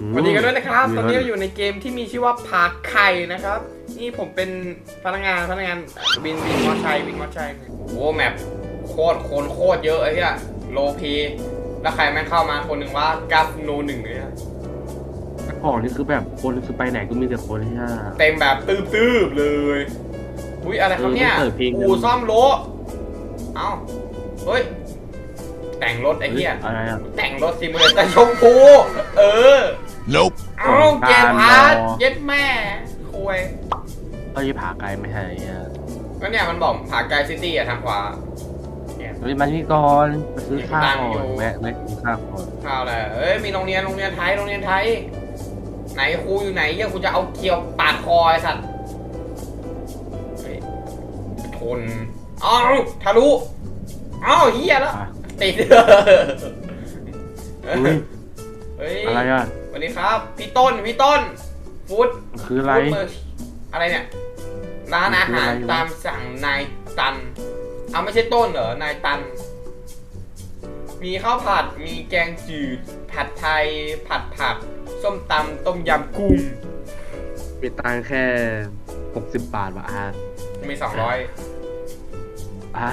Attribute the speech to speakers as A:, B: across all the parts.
A: อืม
B: สวัสดีกันด้วยนะครับ
A: มี
B: ตอนนี้
A: รถ
B: เราอยู่ในเกมที่มีชื่อว่าผาไข่นะครับ นี่ผมเป็นพนักงานพนักงานบินบินมอไซค์บินมอไซค์โอ้โหแมปโคตรคนโคตรเยอะไอ้เหี้ยโลพีแล้วใครแม่งเข้ามาคนหนึ่งว่ากัฟโนหนึ่งเลยอะ
A: ของนี่คือแบบคนคือไปไหนก็มีแต่คนที่ห้า
B: เต็มแบบตืบๆเลยอุ้ยอะไรครับเนี่ย
A: เออเปิดเพลง
B: อู่ซ่อมรถเอ้าเฮ้ย แต่งรถไอ้เหี้ย
A: อะไรอะ
B: แต่งรถซิมูเลเตอร์ชมพูเออ
C: Nope.
B: เอ้าเกมพาร์ทเย็ดแม่คุย
A: เอ้ยผาไกลไม่ใช่อะ
B: ก็เนี่ยมันบอกผาไกลซิตี้อะทางขวาเนี่ย
A: เฮ้ยมาที่ก่อนไปซื้อข้าว
B: ตังค์
A: ก่
B: อยู่
A: อนแวะแวะกินข้าวก่อน
B: ข้าวอะไรเอ้ยมีโรงเรียนโรงเรียนไทยโรงเรียนไทย ไหนครูอยู่ไหนเหี้ยกูจะเอาเคียวปาดคอไอ้สัตว์เฮ้ยทนเอ้าทะลุเอ้าเฮียแล้ว
A: อะ
B: ติด
A: อุ้ย
B: เฮ้ย
A: อะไรอะ
B: สวัสดีครับ พี่ต้น พี่ต้น ฟู้ด
A: คืออะไร
B: ฟู้ดเมอร์อะไรเนี่ย ร้านอาหาร
A: คืออะไรวะ
B: ตามสั่งนายตัน เอาไม่ใช่ต้นเหรอ นายตัน มีข้าวผัด มีแกงจืด ผัดไทย ผัดผัก ส้มตำ ต้มยำกุ้ง
A: มีตังค์แค่หกสิบบาทว่ะอะ
B: มีสองร้อย
A: อะ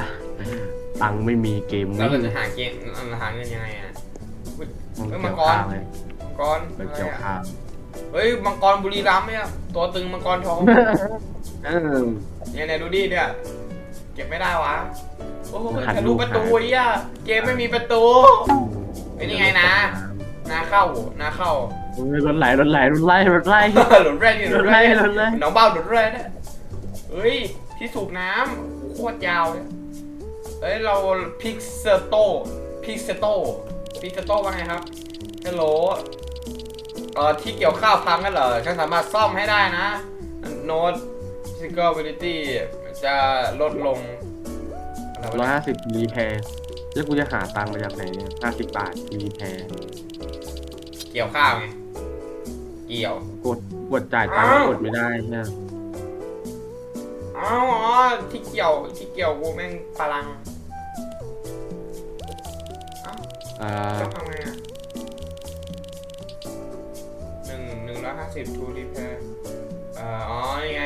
A: ตังค์ไม่มีเกม
B: แล้ว
A: นี้
B: เราจะหาเกมเราหาเงินยังไงอะอุ๊ย
A: มัน
B: เอ้ย
A: เกี่ยว
B: มังกร
A: ข้าวไง
B: มังกร
A: มัน
B: อะไร
A: เกี่ยว
B: อะ
A: ข้าว
B: เฮ้ยมังกรบุรีรัมย์เนี่ยตัวตึงมังกรทอง
A: เออ
B: เนี่ยเนี่ยดูดิเนี่ยเก็บไม่ได้วะโอ้โห
A: หัน
B: ทะ
A: ลู
B: ลุ
A: ก
B: ประตู
A: หา
B: ไอ้เหี้ยเกมไม่มีประตูเป็นยังไงนะนาเข้านาเข้า
A: โอ้ยรถไหลรถไหลรถไหลรถไหล
B: หลุดแร่นี่หลุด
A: หลุดแร่
B: แร่
A: หลุดแร่
B: น้องเบ้าหลุดแร่เนี่ยเฮ้ยที่สูบน้ำโอ้โหโคตรยาวเลย เอ้ยเราพิกเซโตพิกเซโตพิกเซโตว่าไงครับฮัลโหลเอ่อที่เกี่ยวข้าวพังกันเหรอฉันสามารถซ่อมให้ได้นะโน้ต security จะลดลงอะไรวะ
A: ร้อย
B: เนี่ย
A: ห้าสิบรีแพร์แล้วกูจะหาตังค์มาจากไหนเนี่ยห้าสิบบาทรีแพร์
B: เกี่ยวข้าวไงเกี่ยว
A: กดกดจ่ายตังค์
B: อ้าว
A: กดไม่ได้เนี่ย
B: อ๋ออ๋อที่เกี่ยวที่เกี่ยวกูแม่งพลัง อ้า
A: อ่า
B: จะทำไงอะหนึ่งหนึ่งร้อยห้าสิบทูรีแพร์อ่าอ๋อนี่ไง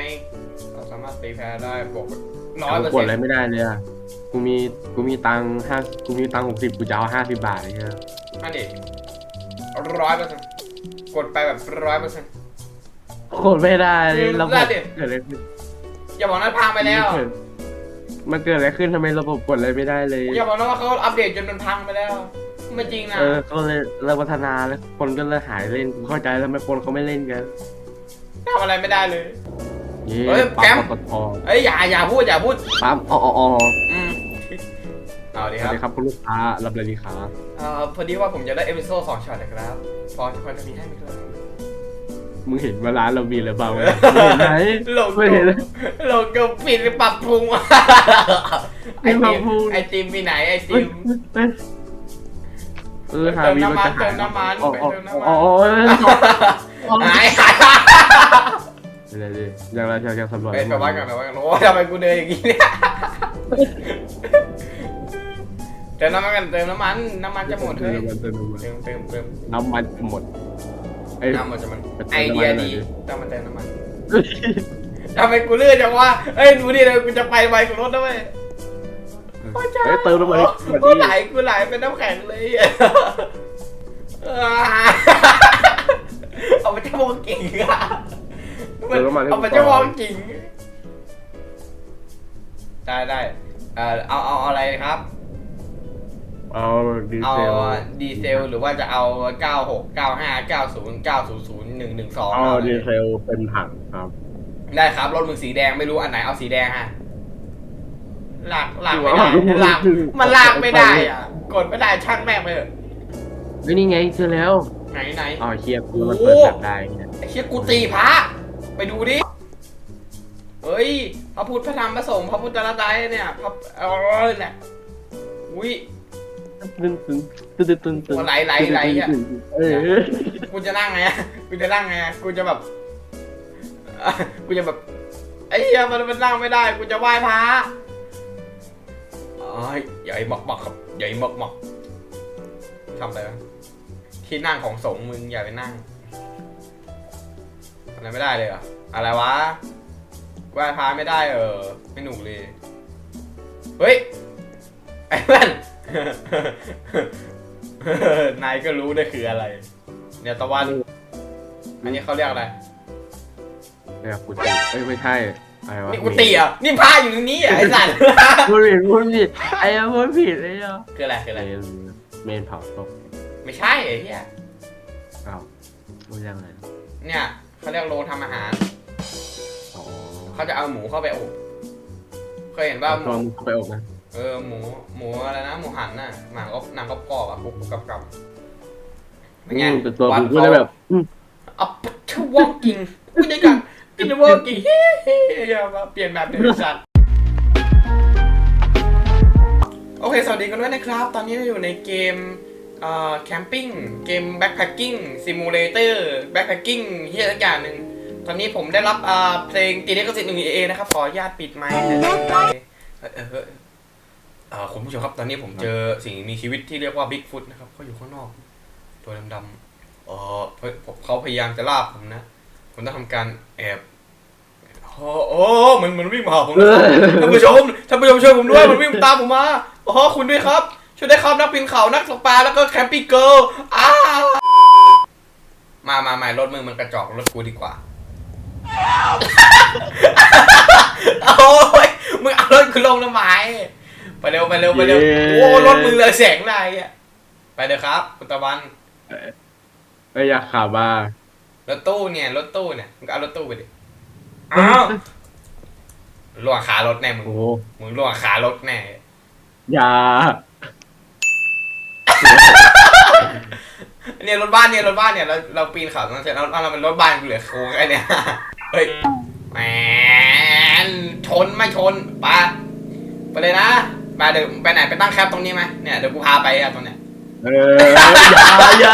B: เราสามารถรีแพร์ได้บวกร้อยเปอร์
A: กด
B: เซ็น
A: อะไร
B: ต์
A: ไม่ได้เลยอะกูมีกูมีตังค์ห้ากูมีตังค์หกสิบกูจะเอาห้าสิบบาทเลยเนี่ย
B: นั่นดิร้อยเปอร์เซ็นต์กดไปแบบร้อยเปอร์เซ็นต์
A: กดไม่ได้เลย
B: เออ
A: ระบบ
B: ได้ดิ
A: เกิดอะไรขึ้น
B: อย่าบอกนั้นพังไปแล้ว
A: มันเกิดอะไรขึ้นทำไมระบบกดอะไรไม่ได้เลย
B: อย่าบอกนะว่าเขาอัปเดตจนมันพังไปแล้ว ไม่จริงนะ
A: เออก็เลยเริ่มพัฒนาแล้วคนก็เลยหายเล่นกูเข้าใจแล้วทำไมคนเขาไม่เล่นกัน
B: ทำอะไรไม่ได้เลย
A: เย้
B: เฮ้ย
A: ปั๊
B: แก๊ม
A: มปตท
B: เอ้ยอย่าอย่าพูดอย่าพูด
A: ปั๊มอ๋ออ๋ออ๋อ
B: อืมเอาดี
A: ส
B: ค
A: วั
B: รั
A: ส
B: บ
A: ดีครับคุณลูกค้ารับเลยดีครับ
B: เอ่อพอดีว่าผมจะได้เอพิโซดสองช็อตนะครับพอพอจะมีให้ไหมครับ
A: มึงเห็นว่าร้านเรามีหรือเปล่าไม่เห็นไหม
B: โล
A: ไม่
B: โก้
A: เห็นเลย
B: โลโก้ปิดหรือปรับปรุงไอ
A: ไม่ปรั
B: ติ
A: บ
B: ม
A: ปรุง
B: ไอติมมีไหนไอติ
A: เอ้ย
B: ม
A: เอ้ย เออหา
B: เติม
A: วี
B: น้ำมัน
A: จะหาย
B: เติมน้ำมัน
A: อ๋อ
B: ไป
A: อ๋อ
B: เติมน้ำมัน
A: อ๋ออ๋อ
B: หายหาย
A: เดี๋ยวๆยังเรายังสำรวจ
B: เฮ้ยกลับบ้านก่อนกลับบ้านก่อนโอ้ยทำไมกูเดินอย่างนี้เนี่ยเติมน้ำมันกันเติมน้ำมันน้ำมันจะหมด
A: เติ
B: เฮ้
A: ม
B: ย
A: น้ำมันเติมน้ำมัน
B: เติมเติมเติม
A: น้ำมันจะหมดเอ้ย
B: น้ำมันจะมัน
A: ไปเติม
B: ไอเดีย
A: น้ำมันหน่อย
B: ดี
A: ดิ
B: ต้องมาเติมน้ำมันทำไมกูเลื่อนจังวะเอ้ยดูดิเลยกูจะไปไวกว่ารถนะเว้ย
A: เฮ้ยเติมน้ำมัน
B: กูไหลกูไหลเป็นน้ำแข็งเลยเอาไปเจ้ามองกิ่งอะเอาไปเจ้ามองกิ่งได้ได้เอ่อเอาเอาเอาอะไรครับ
A: เอาดี
B: เอา
A: เซล
B: ดีเซลหรือว่าจะเอา 96 95 90 900 112
A: เอา
B: เอาเล
A: ดี
B: ย
A: เซลเป็นถังครับ
B: ได้ครับรถมึงสีแดงไม่รู้อันไหนเอาสีแดงฮะ ลากลากไม่ได้ลากมันลากไม่ได้อะ กดไม่ได้ช่างแม่งไปเถอะ
A: เฮ้ยนี่ไงเจอแล้ว
B: ไหนไหน
A: อ๋อเชียร์กูมัน
B: โอ้
A: เปิดแบบได้เนี่ย
B: ไอ้เชี่ยกูตีพระไปดูดิเฮ้ยพระพุทธพระธรรมพระสงฆ์พระพุทธรัตน์เนี่ยพระเออเนี่ยอุ้ย
A: ตึ้งตึ้งตึ้งตึ้งตึ้งตึ้ง
B: ไหลไหลไหลอะ
A: เออ
B: กูจะนั่งไงอะกูจะนั่งไงอะกูจะแบบอะกูจะแบบไอ้เหี้ยมันมันนั่งไม่ได้ กูจะไหว้พระอ๋อ ใหญ่มากๆครับใหญ่มากๆทำอะไรวะที่นั่งของสงมึงอย่าไปนั่งอะไรไม่ได้เลยเหรอะไรวะแหว้พาะไม่ได้เออไม่หนุกเลยเฮ้ยไอ้เพื่อนนายก็รู้ได้คืออะไร เนี่ยตะวัน อันนี้เขาเรียกอะไร
A: เนี่ยคุณเอ้ยไม่ใช่
B: นี่กูเตี๋ยนี่ผ้าอยู่ตรงนี้อะไอ้สัตว์
A: พูดผิดพูดผิดไอ้เะพูดผิดเลยอะเย
B: คืออะไรคืออะไร
A: เมนเผาศพ
B: ไม่ใช่ไอ้เหี้ย
A: อ้าวพูดยังไง
B: เนี่ยเขาเรียกโรงทำอาหารเขาจะเอาหมูเข้าไปอบ เคยเห็นว่าหมู
A: งไปอบนะ
B: เออหมูหมูอะไรนะหมูหันน่ะหนังก็หนังก็กรอบอะกรุบกรอบกรับนไง
A: ม่ตัวั
B: น
A: กูก็แบบอืม
B: เอาชวกิงกูได้กัน กินเวอร์กี่เปลี่ยนแบบเดือดสัตว์โอเค สวัสดีกันด้วยนะครับ ตอนนี้เราอยู่ในเกมแคมปิ้ง เกมแบ็คแพคกิ้งซิมูเลเตอร์แบ็คแพคกิ้งเฮียสักอย่างหนึ่ง ตอนนี้ผมได้รับเพลงตีเล็กกสิทธิ์หนึ่งเอนะครับ ขอญาตปิดไมค์นะครับคุณผู้ชมครับ ตอนนี้ผมเจอสิ่งมีชีวิตที่เรียกว่าบิ๊กฟุตนะครับเขาอยู่ข้างนอก ตัวดำๆเออเขาพยายามจะล่าผมนะ ผมต้องทำการแอบโอ้โอ้มันมันวิ่งมาหาผมนะครัท่านผู้ชมท่านผู้ชมช่วยผมด้วยมันวิ่งตามผมมาขอคุณด้วยครับ ช่วยด้ครับนักปีนเขานักตกปลาแล้วก็แคมปิ้งเกิร์ลมามาใหม่รถมือมันกระจอกรถกูดีกว่า โอ้ยมึงเอารถกูลงทำไมไปเร็วไปเร็วไปเร็วโอ้รถมือเลยแสงอะไรอะไปเถอครับ คุณตะวัน
A: ไปอยากขับอะ
B: รถตู้เนี่ยรถตู้เนี่ยมึงเอารถตู้ไปดิอ้าวลวงขารถแน่มึงมึงลวงขารถแน่
A: อย่า
B: เนี่ยรถบ้านเนี่ยรถบ้านเนี่ยเราเราปีนเขาตั้งแต่เราเราเป็นรถบ้านกูเหลือโค้งไอ้เนี่ยเฮ้ยแหมชนไม่ชนปะไปเลยนะมาเดี๋ยวไปไหนไปตั้งแคปตรงนี้ไหมเนี่ยเดี๋ยวกูพาไปอะตรงเนี้ย
A: เอออย่าอย่า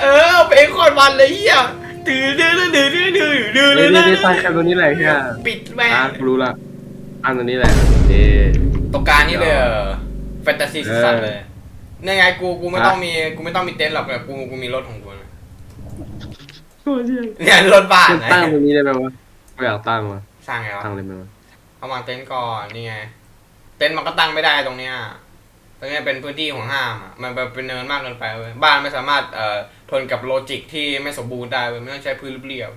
B: เอาเพลงโคตรมันเลยเฮียดื้อดื้อดื้อดื้อดื้อดื้อดื้อ
A: เฮ้ย
B: ดื้อ
A: นี่นี่ตั้งแคมป์ตรงนี้แหละเฮีย
B: ปิดแม่ง
A: อะกูรู้ละตั้งตรงนี้แหละเอ๊ะ
B: ตรงกลางนี่เลยแฟนตาซีสัส
A: เออ
B: เลยนี่ไงกูกูไม่
A: ฮะ
B: ต้องมีกูไม่ต้องมีเต็นท์หรอกแต่กูกูมีรถของกูนะ
A: โอ้ยเหี้ย
B: เนี่ยรถบ้าน
A: มัน
B: นะ
A: ตั้งตรงนี้ได้ไหมวะกูอยากตั้งวะ
B: สร้างไงวะ
A: ตั้งเลยไหมวะ
B: เอาวางเต็นท์ก่อนนี่ไงเต็นท์มันก็ตั้งไม่ได้ตรงเนี้ยต รงเนี้ยเป็นพื้นที่ของห้ามอะมันแบบเป็นเนินมากเกินไปเว้ยบ้านไม่สามารถเอ่อทนกับโลจิกที่ไม่สมบูรณ์ได้เว้ยไม่ต้องใช้พื้นเรียบ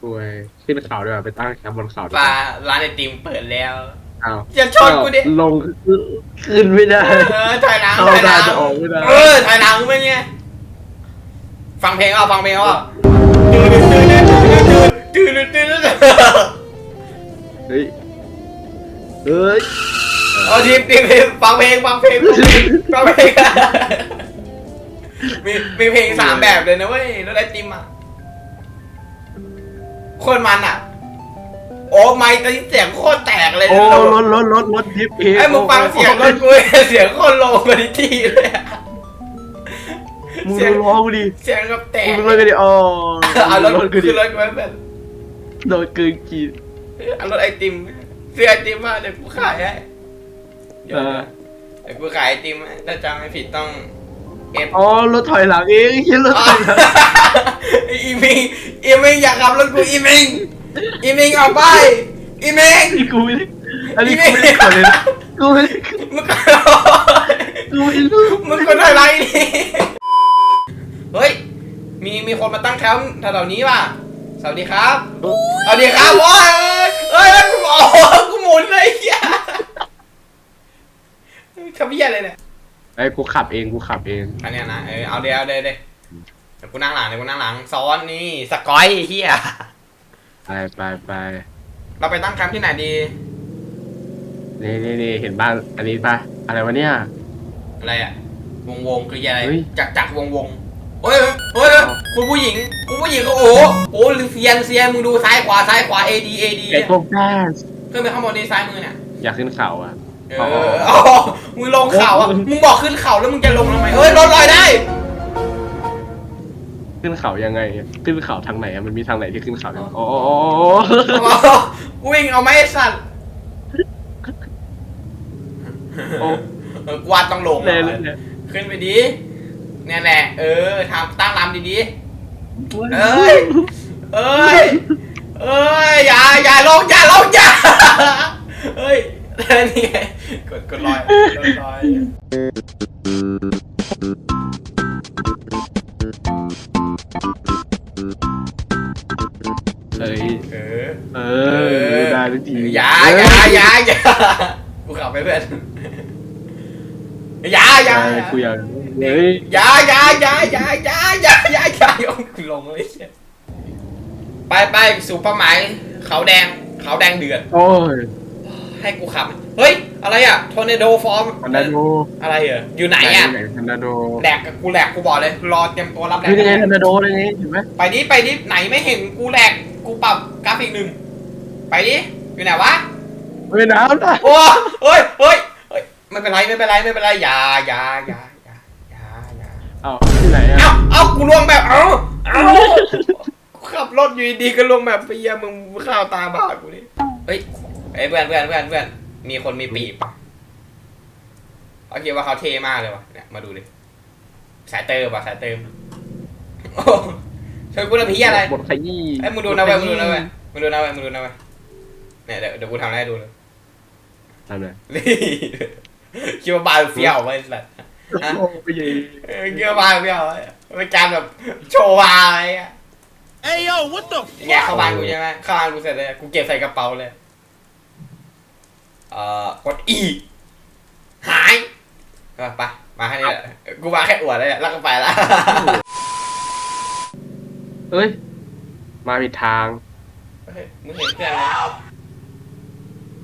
A: กูไปขึ้นเขาดีกว่าไปตั้งแคมป์บนเขา
B: ๆ
A: ดี
B: ป
A: ก
B: ลา
A: ว่า
B: ร้านไอติมเปิดแล้ว
A: อ้าว
B: อย่าชนกูดิ
A: ลงขึ้นไม่ได้
B: เออถอยหลัง
A: เข้า
B: ถอยห
A: ได้
B: ลัง
A: จะออกไม่ได้
B: เออถอยหลังเป็นไงฟังเพลงอะฟังเพลงอะตื่นตื่นตื่นตื่นตื่นตื่นตื่น
A: เฮ้ยเฮ้ย
B: เอาทีมทีมทีมฟังเพลงฟังเพลงฟังเพลงมีมีเพลงสามแบบเลยนะเว้ยแล้วไอติมอะโคตรมันอะ โอ้ไม่ตอนนี้เสียงโคตรแตกเลย
A: โอ้
B: นะ
A: รถรถรถรถทิปเอง
B: ไอ้มึงฟังเสียงรถกูเสียงโคตรโลกว่าที่เลยอะ
A: มึงดูล้อกูดิ
B: เสียงกับแตก
A: มึงดูรถกันดิอ๋อ
B: เอารถ
A: กูดิ
B: คือรถกูไม่เป็น
A: โดนเกินขีด
B: เอารถไอติมซื้อไอติมมาเดี๋ยวกูขายให้ เดี๋ยว
A: เออ
B: เดี๋ยวกูขายไอติมให้ถ้าจำไม่ผิดต้องเอฟ
A: อ๋อรถถอยหลังเองเฮียรถถอยหลัง
B: อีมิงอีมิงอยากขับรถกูอีมิงอีมิงออกไปอีมิง
A: นี่กูไม่ได้อันนี้กูไม่ได้กดเลยนะกูไม่ได้
B: มึงก็
A: กูไม่รู้
B: มึงก็อะไรนี่เฮ้ยมีมีคนมาตั้งแคมป์แถวๆนี้ว่ะสวัสดีครับสวัสดีครับโอ้ยเอ้ยแล้วกูโอ้โหกูหมุนเลยเฮียทำ เฮียอะไรเนี่ย
A: ไอ้กูขับเองกูขับเอง
B: อันเนี้ยนะเออเอาเดี๋ยวเอาเดี๋ยวเดี๋ยวเดี๋ยวกูนั่งหลังเดี๋ยวกูนั่งหลังซ้อนนี่สกอยเฮีย
A: ไปไปไป
B: เราไปตั้งแคมป์ที่ไหนดี
A: นี่นี่นี่เห็นบ้านอันนี้ปะอะไรวะเนี่ย
B: อะไรอะวงวงคืออะไร
A: เฮ้ย
B: จักจักวงวงโอ้ยโอ้ยคุณผู้หญิงคุณผู้หญิงก็โอ้โหโอ้โหเซียนเซียนมึงดูซ้ายขวาซ้ายขวา A D A D
A: ไอ้
B: เนี่ย
A: พวกแก๊ส
B: ขึ้นไปข้างบนนี้ซ้ายมือเนี่ย
A: อยากขึ้นเขาอะ
B: เอออ๋อมึงลงเขาอะ มึงบอกขึ้นเขาแล้วมึงจะลงทำไมเฮ้ยรถลอยได้
A: ขึ้นเขายังไง ขึ้นเขาทางไหนอะมันมีทางไหนที่ขึ้นเขายังอ๋อ
B: วิ่งเอาไหมไอ้สัตว์
A: โอ้
B: เออกวาดต้องลง
A: เลยเลยเลย
B: ขึ้นไปดีเนี่ยแหละเออทำตั้งลำดีๆ เอ้ย เอ้ย เอ้ย อย่า อย่าลงอย่าลงอย่าเฮ้ย นี่ไงกดกดลอยกดลอย
A: เอ้ย
B: เออ
A: เออได้ทุกที
B: อย่าอย่าอย่าอย่ากูขับไปเพื่อนอย่าอย่า
A: ได้กูอยากเฮ้ย
B: อย่าอย่าอย่าอย่าอย่าอย่าอย่าอย่าอย่ากูลงเลยเชี่ยไปไปสู่เป้าหมายเขาแดงเขาแดงเดือด
A: โอ้ย
B: ให้กูขับ เฮ้ย อะไรอะทอร์เนโดฟอร์ม
A: ทันนาโด
B: อะไรเหรออยู่ไหนอะ
A: ไหนทันนาโด
B: แหลกกูแหลกกูบอกเลย รอเตรียมตัวรับแหลก
A: นี่ไงทันนาโดเลยไงเห็นไหม
B: ไปดิไปดิไหนไม่เห็นกูแหลกกูปรับกราฟิกหนึ่งไปดิอยู่ไหนวะ
A: เฮ้ยน้ำนะ
B: โอ้เฮ้ยเฮ้ยเฮ้ยไม่เป็นไรไม่เป็นไรไม่เป็นไรอย่าอย่าอย่าอย่าอย่าอย่า
A: เอ้าที่ไหนอะ
B: เอ้าเอ้ากูลวงแบบเอ้าเอ้ากูขับรถอยู่ดีๆก็ลวงแบบเปียมึงข้าวตาบาดกูดิเฮ้ย ไอ้ยเพื่อนเพื่อนเพื่อนเพื่อนมีคนมีปีบเขาคิดว่าเขาเท่มากเลยวะเนี่ยมาดูดิสายเติมป่ะสายเติมโอ้ช่วยกูนะพี่อะไร
A: บทขยี้
B: ไอ้ยมึงดูนะเว้ยมึงดูนะเว้ยมึงดูนะเว้ยมึงดูนะเว้ยเนี่ยเดี๋ยวเดี๋ยวกูทำอะไรให้ดูเลย
A: ทำเลย
B: นี่คิดว่าบาร์เฟี้ยวไว้สัสฮะ
A: โอ้ย
B: เออคิดว่าบาร์เฟี้ยวไว้เป็นการแบบโชว์บาร์อะไรอะ
C: Hey yo, what the
B: อย่างเงี้ยเข้าบ้านกูใช่ไหมเข้าบ้านกูเสร็จเลยกูเก็บใส่กระเป๋าเลย เอ่อกด E หายก็ไปมาแค่นี้แหละกูมาแค่อวดเลยอะแล้วก็ไปละ
A: เอ้ย มาผิดทาง
B: เฮ้ยมึงเห็นเพื่อนไหม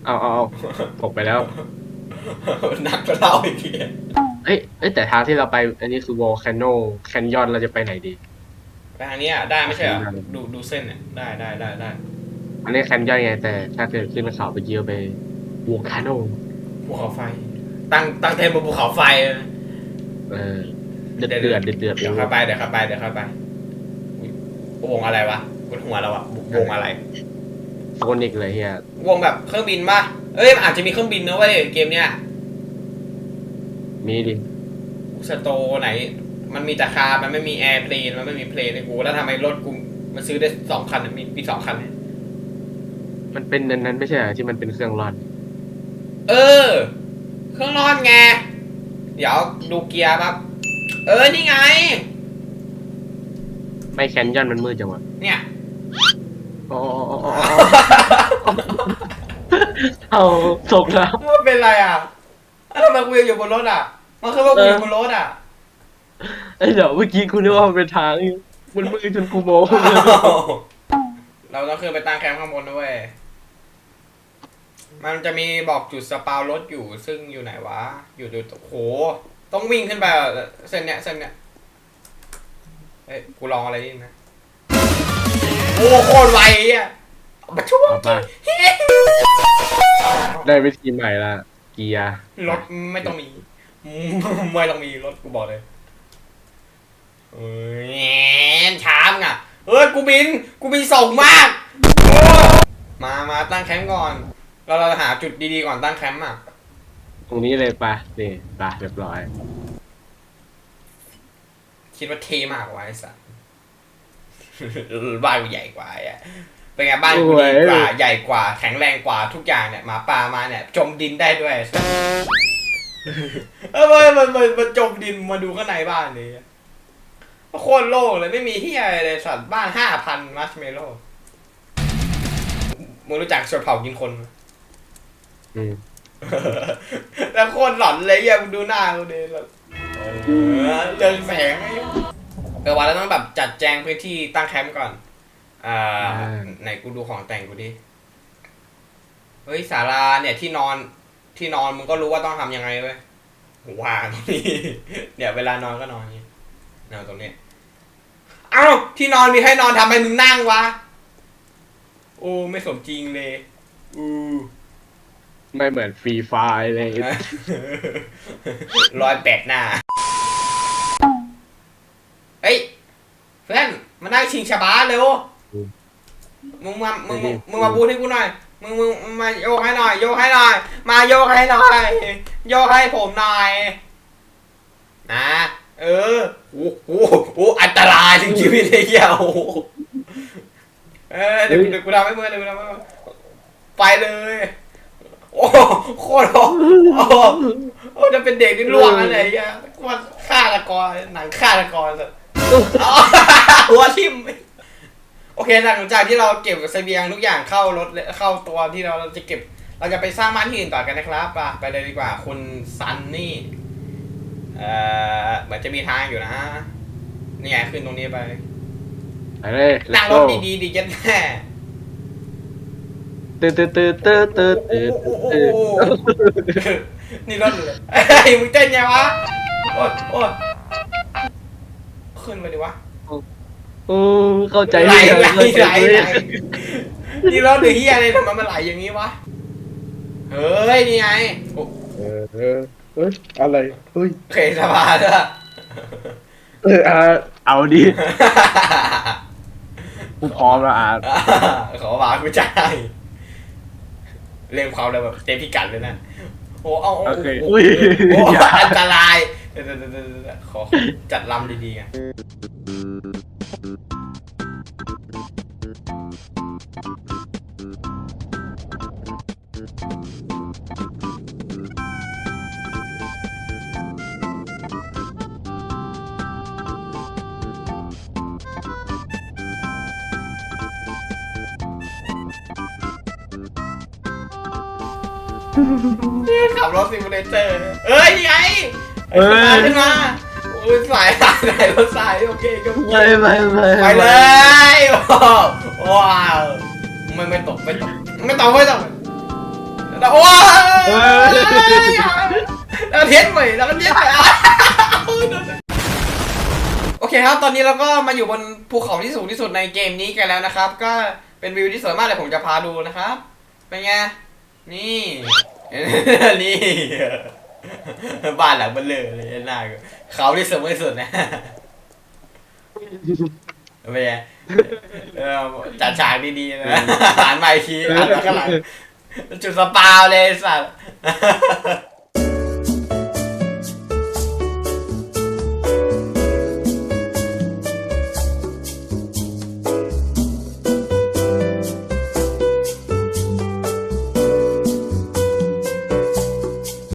A: เอาเอาเอาตกไปแล้ว
B: หนักก็เล่าอีกที
A: เอ้ยเอ้ยแต่ทางที่เราไป อันนี้คือ volcano canyon เราจะไปไหนดี
B: ไปทางเนี้ยได้ไม่ใช่เหรอดูดูเส้นเนี่ยได้ได้ได้ได้
A: อันนี้ canyon ไงแต่ ถ้าเกิดขึ้นเขาไปเยี่ยวไป volcano
B: ภูเขาไฟ ตั้งตั้งเทนบนภูเขาไฟเลย
A: เออเดือดเดือดเดือดเดือด
B: เดี๋ยวค่อยไปเดี๋ยวค่อยไปเดี๋ยวค่อยไปอุ๊ยวงอะไรวะบนหัวเราอะวงอะไร
A: โซนิกเลยเฮียว
B: งแบบเครื่องบินป่ะเอ้ยมันอาจจะมีเครื่องบินนะเว้ยเกมเนี้ย
A: มีดิ
B: สโตไหน มันมีแต่คาร์มันไม่มีแอร์เพลนมันไม่มีเพลนให้กูแล้วทำไมรถกูมันซื้อได้สองคันอะมีมีสองคันเนี่ย
A: มันเป็นนั้นนั้นไม่ใช่เหรอที่มันเป็นเครื่องร่อน
B: เออ เครื่องร้อนไง เดี๋ยวดูเกียร์ปั๊บเออ นี่ไง
A: ไม่แคนยอนมันมืดจังวะ
B: เนี่ย
A: อ๋ออ๋ออ๋ออ๋อเอาตกแล้ว
B: มันเป็นไรอะเอ้าทำไมกูยังอยู่บนรถอะ มันคือว่ากูอยู่บนรถอะ
A: ไอ้เดี๋ยวเมื่อกี้กูนึกว่ามันเป็นทางมันมืดจนกูโมโห
B: เราต้องขึ้นไปตั้งแคมป์ข้างบนนะเว้ย มันจะมีบอกจุดสปาวรถอยู่ซึ่งอยู่ไหนวะ อยู่ดูโห ต้องวิ่งขึ้นไปอะเส้นเนี้ยเส้นเนี้ยเอ้ยกูลองอะไรนิดนะโอ้โคตรไวอะมาช่วย
A: เอาไปได้วิธีใหม่ละเกียร์
B: รถไม่ต้องมีไม่ต้องมีรถกูบอกเลยเอ้ยช้ามงอะเฮ้ยกูบิน กูบินส่งมากโอ้มามาตั้งแคมป์ก่อน เราเราหาจุดดีๆก่อนตั้งแคมป์อะ
A: ตรงนี้เลยปะนี่ปะเรียบร้อย
B: คิดว่าเท่มากกว่าไอ้สัส บ้านกูใหญ่กว่าอะเป็นไงบ้านกูดีกว่า ใหญ่กว่า แข็งแรงกว่าทุกอย่างเนี่ยหมาป่ามาเนี่ย จมดินได้ด้วย เออมันมันมันมันจมดินมาดูข้างในบ้านเลยโคตรโล่งเลยไม่มีที่อะไรเลยสัตว์บ้านห้าพันมัชเมโลมึงรู้จักชนเผ่ากินคนไหม
A: อืม
B: แล้วโคตรหลอนเลยอย่ามึงดูหน้ากูดิแบบเออเรืองแสงไอ้เออวันแล้วต้องแบบจัดแจงพื้นที่ตั้งแคมป์ก่อนอ่าไหนกูดูของแต่งกูดิเฮ้ยศาลาเนี่ยที่นอนที่นอนมึงก็รู้ว่าต้องทำยังไงเว้ยวางตรงนี้เนี่ยเวลานอนก็นอนอย่างนี้นอนตรงนี้เอ้าที่นอนมีให้นอนทำไมมึงนั่งวะโอ้ไม่สมจริงเลยอู
A: ไม่เหมือนฟรีไฟล์เลย
B: รอยแปดหน้า เฮ้ย เพื่อน มานั่งชิงชาบาเร็ว มึงมามึงมึง มึงมาบูทให้กูหน่อยมึงมึง มึง มาโยกให้หน่อย โยกให้หน่อย มาโยกให้หน่อย โยกให้ผมหน่อย นะ เออโอ้โหโอ้อันตรายถึงชีวิตเลยเหี้ยโอ้โหเออเดี๋ยวกูเดี๋ยวกูทำให้มึงเดี๋ยวกูทำให้มึงไปเลย โอ้โคตรโหโอ้โอ้จะเป็นเด็กที่ล่วงอะไรอย่างเงี้ยว่าฆ่าตะกรหนังฆ่าตะกรเลยอ๋อหัวทิ่มโอเคหลังจากที่เราเก็บเสบียงทุกอย่างเข้ารถเข้าตัวที่เราจะเก็บ เราจะไปสร้างบ้านที่อื่นต่อกันนะครับไปไปเลยดีกว่าคุณซันนี่เอ่อเหมือนจะมีทางอยู่นะนี่ไงขึ้นตรงนี้ไป
A: ไปเลย
B: นั่งรถดีๆดีจันแม่
A: ตื่นตื่นตื่นตื่นตื่น
B: โอ้
A: ตื่น
B: โห
A: ตื่น
B: นี่รถเลยเฮ้ยมึงเต้นยังวะโอ้ยโอ้ยขึ้นไปดิวะ
A: โอ้เข้าใจ
B: ไหลไหลไหลไหลนี่รถหรือเฮียอะไรทำไมมันไหลอย่างนี้วะเฮ้ยนี่ไงโอ้
A: เออเออเฮ้ยอะไรเฮ้ย
B: เคยสบายแล้ว
A: เอออะเอาดิกูพร้อมแล้วอะ
B: ขอมากูจ่าย เร่งความเร็วแบบเต็มพิกัดเลยนะโอ้เอาเอา
A: โอเค
B: โอ้
A: อุ้ย
B: โอ้
A: อย่า
B: อันตรายเดี๋ยวเดี๋ยวเดี๋ยวเดี๋ยวขอจัดลำดีๆไง ขับรถซิมูเลเตอร์เอ้ยนี่ไง
A: เอ้ย
B: ขึ้นมาโอ้ยสายสายสายรถสายโอเคก็
A: ไม่ไม่ไม่
B: ไปเลยโอ้โหว้าวไม่ไม่ตกไม่ตกไม่ตกไม่ตกแล้วว้าวแล้วเทียนใหม่แล้วก็เทียนใหม่อะโอเคครับตอนนี้เราก็มาอยู่บนภูเขาที่สูงที่สุดในเกมนี้กันแล้วนะครับ ก็เป็นวิวที่สวยมากเลยผมจะพาดูนะครับเป็นไง นี่ นี่ บ้านหลังเบลเลอเลยหน้ากูเขาที่สวยที่สุดนะเป็นไงเออจัดฉากดีๆนะหันมาอีกทีหันมาข้างหลังจุดสปาวเลยไอ้สัตว์